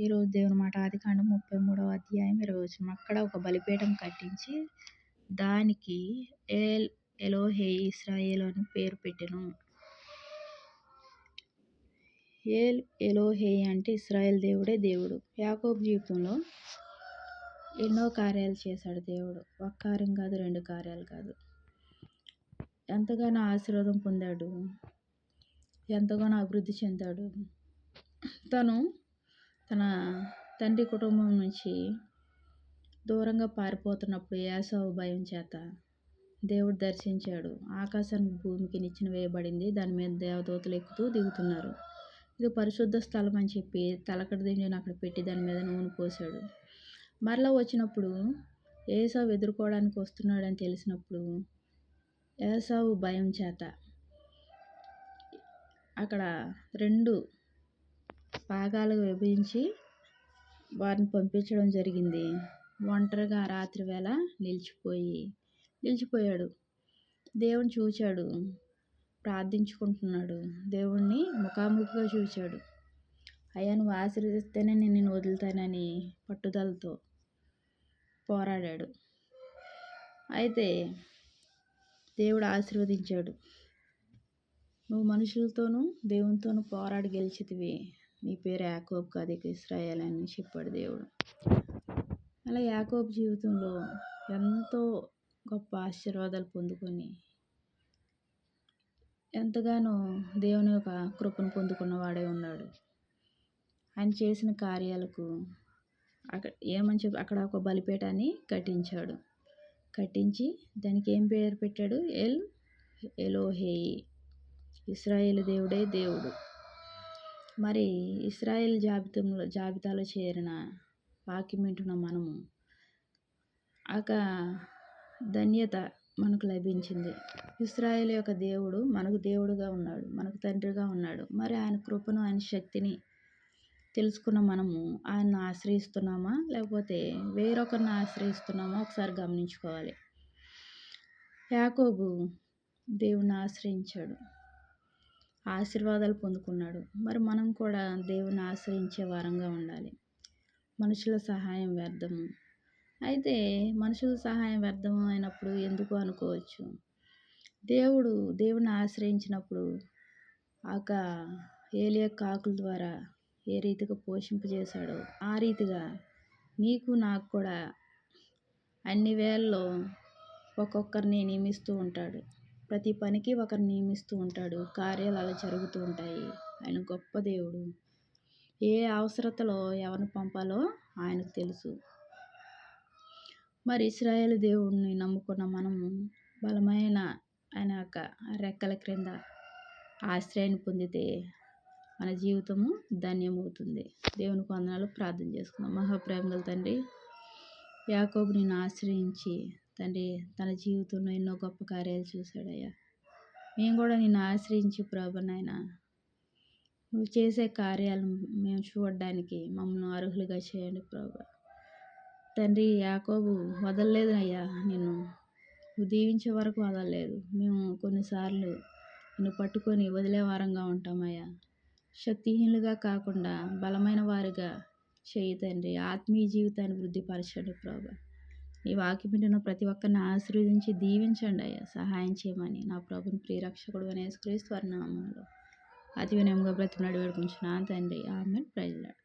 ఈరోజు దేవుని మాట ఆదికాండం ముప్పై మూడవ అధ్యాయం ఇరవై వచ్చిన అక్కడ ఒక బలిపీఠం కట్టించి దానికి ఏల్ ఎలోహే ఇస్రాయేల్ అని పేరు పెట్టెను. ఏల్ ఎలోహే అంటే ఇస్రాయేల్ దేవుడే దేవుడు. యాకోబ్ జీవితంలో ఎన్నో కార్యాలు చేశాడు దేవుడు. ఒక కార్యం కాదు రెండు కార్యాలు కాదు. ఎంతగానో ఆశీర్వాదం పొందాడు. ఎంతగానో అభివృద్ధి చెందాడు. తను తన తండ్రి కుటుంబం నుంచి దూరంగా పారిపోతున్నప్పుడు యాసవ భయం చేత దేవుడు దర్శించాడు. ఆకాశానికి భూమికి నిచ్చిన వేయబడింది. దాని మీద దేవదూతలు ఎక్కుతూ దిగుతున్నారు. ఇది పరిశుద్ధ స్థలం అని చెప్పి తలకడ దిండిని అక్కడ పెట్టి దాని మీద నూనె పోసాడు మరలా వచ్చినప్పుడు ఏసావు ఎదుర్కోవడానికి వస్తున్నాడని తెలిసినప్పుడు ఏసావు భయం చేత అక్కడ రెండు భాగాలుగా విభజించి వారిని పంపించడం జరిగింది. ఒంటరిగా రాత్రి వేళ నిలిచిపోయి నిలిచిపోయాడు. దేవుని చూచాడు. ప్రార్థించుకుంటున్నాడు. దేవుణ్ణి ముఖాముఖిగా చూచాడు. అయ్యా నువ్వు ఆశీర్వదిస్తేనే నేను నిన్ను వదులుతానని పట్టుదలతో పోరాడాడు. అయితే దేవుడు ఆశీర్వదించాడు. నువ్వు మనుషులతోనూ దేవునితోనూ పోరాడి గెలిచితివి నీ పేరు యాకోబ్ కాదు ఇక ఇస్రాయల్ అని చెప్పాడు దేవుడు. అలా యాకోబ్ జీవితంలో ఎంతో గొప్ప ఆశీర్వాదాలు పొందుకొని ఎంతగానో దేవుని యొక్క కృపను పొందుకున్నవాడే ఉన్నాడు. ఆయన చేసిన కార్యాలకు అక్కడ ఏమని చెప్పి అక్కడ ఒక బలిపేటాన్ని కట్టించాడు. కట్టించి దానికి ఏం పేరు పెట్టాడు? ఎల్ ఎలోహేయి. ఇస్రాయేల్ దేవుడే దేవుడు. మరి ఇస్రాయేల్ జాబితంలో జాబితాలో చేరిన వాక్యం వింటున్న మనము. ఒక ధన్యత మనకు లభించింది. ఇస్రాయేల్ యొక్క దేవుడు మనకు దేవుడుగా ఉన్నాడు మనకు తండ్రిగా ఉన్నాడు. మరి ఆయన కృపను ఆయన శక్తిని తెలుసుకున్న మనము ఆయన్ని ఆశ్రయిస్తున్నామా? లేకపోతే వేరొకరిని ఆశ్రయిస్తున్నామా? ఒకసారి గమనించుకోవాలి. యాకోబు దేవుని ఆశ్రయించాడు. ఆశీర్వాదాలు పొందుకున్నాడు. మరి మనం కూడా దేవుని ఆశ్రయించే వారంగా ఉండాలి. మనుషుల సహాయం వ్యర్థము అయితే మనుషుల సహాయం వ్యర్థము అయినప్పుడు ఎందుకు అనుకోవచ్చు? దేవుడు దేవుని ఆశ్రయించినప్పుడు ఆక ఏలియ కాకుల ద్వారా ఏ రీతిగా పోషింపజేశాడో ఆ రీతిగా నీకు నాకు కూడా అన్ని వేళల్లో ఒక్కొక్కరిని నియమిస్తూ ఉంటాడు. ప్రతి పనికి ఒకరిని నియమిస్తూ ఉంటాడు. కార్యాలు అలా జరుగుతూ ఉంటాయి. ఆయన గొప్ప దేవుడు. ఏ అవసరతలో ఎవరిని పంపాలో ఆయనకు తెలుసు. మరి ఇస్రాయేల్ దేవుడిని నమ్ముకున్న మనము బలమైన ఆయన యొక్క రెక్కల క్రింద ఆశ్రయాన్ని పొందితే మన జీవితము ధన్యమవుతుంది. దేవుని వందనాలు. ప్రార్థన చేసుకుందాం. మహాప్రేమగల తండ్రి యాకోబుని నేను ఆశ్రయించి తండ్రి తన జీవితంలో ఎన్నో గొప్ప కార్యాలు చూశాడయ్యా. మేము కూడా నిన్ను ఆశ్రయించి ప్రభు నాయన. నువ్వు చేసే కార్యాలు మేము చూడడానికి మమ్మల్ని అర్హులుగా చేయండి ప్రభు. తండ్రి యాకోబు వదలలేదు అయ్యా నిన్ను నువ్వు దీవించే వరకు వదలలేదు. మేము కొన్నిసార్లు నిన్ను పట్టుకొని వదిలే వారంగా ఉంటామయ్యా. శక్తిహీనులుగా కాకుండా బలమైన వారిగా చేయి తండ్రి. ఆత్మీయ జీవితాన్ని వృద్ధిపరచండి ప్రభా. ఈ వాక్యం వింటున్న ప్రతి ఒక్కరిని ఆశీర్వదించి దీవించండి అయ్యా. సహాయం చేయమని నా ప్రభుని ప్రియరక్షకుడు అనే క్రీస్తు నామంలో. అతి వినయంగా బ్రతిమలాడి వేడుకుంటున్నాను తండ్రి. ఆమె ప్రజలాడు